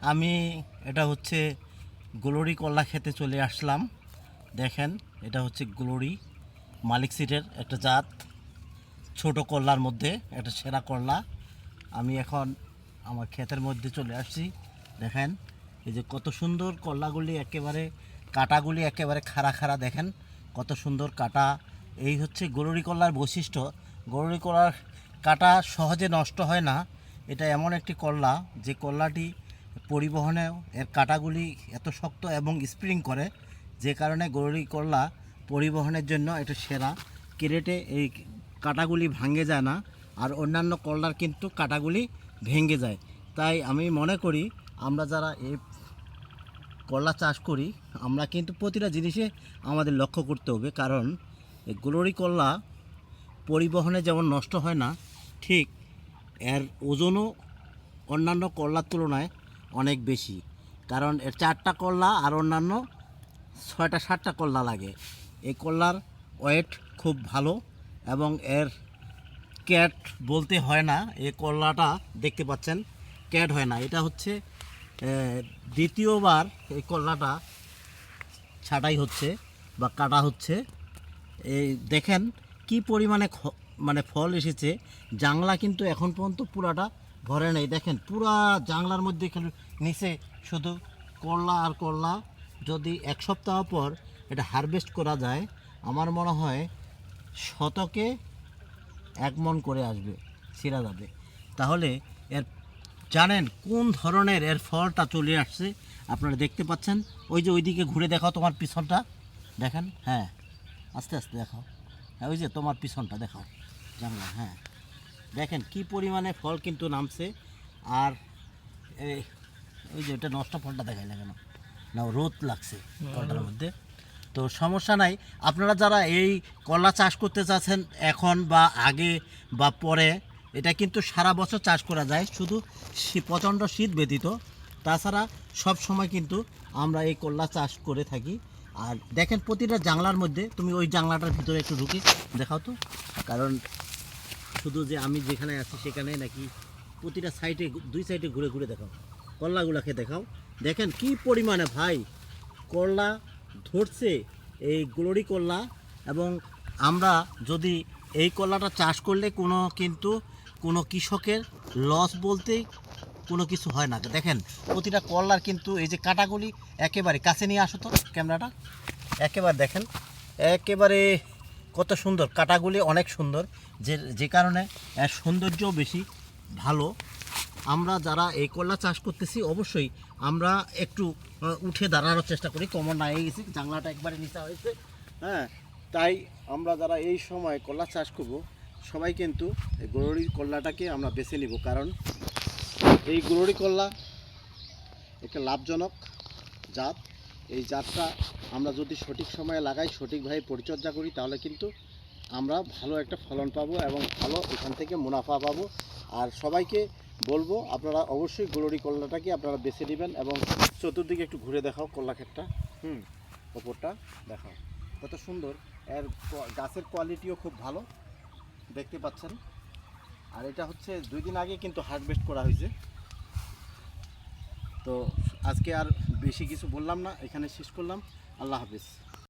আমি এটা হচ্ছে গ্লোরি কল্লা খেতে চলে আসলাম। দেখেন, এটা হচ্ছে গ্লোরি মালিক সিটের একটা জাত। ছোট কল্লার মধ্যে, একটা সেরা কল্লা আমি এখন আমার ক্ষেতের মধ্যে চলে আসছি। দেখেন, এই যে কত সুন্দর কল্লাগুলি একেবারে, কাটাগুলি একেবারে খাড়া খাড়া, দেখেন কত সুন্দর কাটা। এই হচ্ছে গরুরি কল্লার বৈশিষ্ট্য। গরুরি কলার কাটা সহজে নষ্ট হয় না। এটা এমন একটি কল্লা যে কল্লাটি পরিবহনে এর কাটাগুলি এত শক্ত এবং স্প্রিং করে, যে কারণে গরুরি করলা পরিবহনের জন্য এটা সেরা। কেরেটে এই কাটাগুলি ভাঙে যায় না, আর অন্যান্য কল্লার কিন্তু কাটাগুলি ভেঙে যায়। তাই আমি মনে করি, আমরা যারা এই কলা চাষ করি, আমরা কিন্তু প্রতিটা জিনিসে আমাদের লক্ষ্য করতে হবে। কারণ এই গ্লোরি কল্লা পরিবহনে যেমন নষ্ট হয় না, ঠিক এর ওজনও অন্যান্য কল্লার তুলনায় অনেক বেশি। কারণ এর চারটা কল্লা আর অন্যান্য ছয়টা, সাতটা কল্লা লাগে। এই কল্লার ওয়েট খুব ভালো এবং এর ক্যাট বলতে হয় না, এই কল্লাটা দেখতে পাচ্ছেন, ক্যাট হয় না। এটা হচ্ছে দ্বিতীয়বার এই কল্লাটা ছাটাই হচ্ছে বা কাটা হচ্ছে। এই দেখেন কি পরিমাণে মানে ফল এসেছে। জাংলা কিন্তু এখন পর্যন্ত পুরাটা ভরে নেই। দেখেন, পুরা জাংলার মধ্যে নিচে শুধু করলা আর করলা। যদি এক সপ্তাহ পর এটা হারভেস্ট করা যায়, আমার মনে হয় শতকে এক মন করে আসবে ছিঁড়া যাবে তাহলে এর, জানেন কোন ধরনের এর ফলটা চলে আসছে? আপনারা দেখতে পাচ্ছেন? ওই যে ওইদিকে ঘুরে দেখাও তোমার পিছনটা। দেখেন? হ্যাঁ। আস্তে আস্তে দেখাও। হ্যাঁ ওই যে তোমার পিছনটা দেখাও। জানলা হ্যাঁ। দেখেন কি পরিমাণে ফল কিন্তু নামছে। আর ওই যে ওটা নষ্ট ফলটা দেখাই না কেন? না, রোদ লাগছে ফলটার মধ্যে। তো সমস্যা নাই। আপনারা যারা এই কলা চাষ করতে চাচ্ছেন এখন বা আগে বা পরে, এটা কিন্তু সারা বছর চাষ করা যায়। শুধু প্রচণ্ড শীত ব্যতীত। তাছাড়া সব সময় কিন্তু আমরা এই কলা চাষ করে থাকি। আর দেখেন প্রতিটা জানলার মধ্যে, তুমি ওই জানলাটার ভিতরে একটু ঢুকে দেখাও তো। কারণ শুধু যে আমি যেখানে আছি সেখানে নাকি প্রতিটা সাইডে দুই সাইডে ঘুরে ঘুরে দেখাও। কল্লাগুলাকে দেখাও। দেখেন কি পরিমাণে ভাই করলা ধরছে, এই গ্লোরি করলা এবং আমরা যদি এই কলাটা চাষ করলে কোনো কিন্তু কোনো কৃষকের লস বলতে কোনো কিছু হয় না। দেখেন, প্রতিটা কলার কিন্তু এই যে কাটাগুলি একেবারে কাছে নিয়ে আসো তো ক্যামেরাটা। একেবারে দেখেন, একেবারে কত সুন্দর, কাটাগুলি অনেক সুন্দর। যে যে কারণে এর সৌন্দর্যও বেশি ভালো। আমরা যারা এই কলা চাষ করতেছি, অবশ্যই আমরা একটু উঠে দাঁড়ানোর চেষ্টা করি। কমন না গেছি জানলাটা একবারে নিচা হয়েছে হ্যাঁ? তাই আমরা যারা এই সময় কলা চাষ করব, সবাই কিন্তু গরুরি কল্লাটাকে আমরা বেছে নিব। কারণ এই গরুরি কল্লা একটা লাভজনক জাত। এই জাতটা আমরা যদি সঠিক সময়ে লাগাই, সঠিকভাবে পরিচর্যা করি, তাহলে কিন্তু আমরা ভালো একটা ফলন পাবো এবং ভালো এখান থেকে মুনাফা পাবো। আর সবাইকে বলব, আপনারা অবশ্যই গোলরি কল্লাটাকে আপনারা বেছে নেবেন এবং চতুর্দিকে একটু ঘুরে দেখাও কল্লা ক্ষেতটা হুম, ওপরটা দেখাও। কত সুন্দর। এর গাছের কোয়ালিটিও খুব ভালো। দেখতে পাচ্ছেন। আর এটা হচ্ছে দুই দিন আগে কিন্তু হারভেস্ট করা হয়েছে। তো আজকে আর বেশি কিছু বললাম না এখানে শেষ করলাম। আল্লাহ হাফিজ।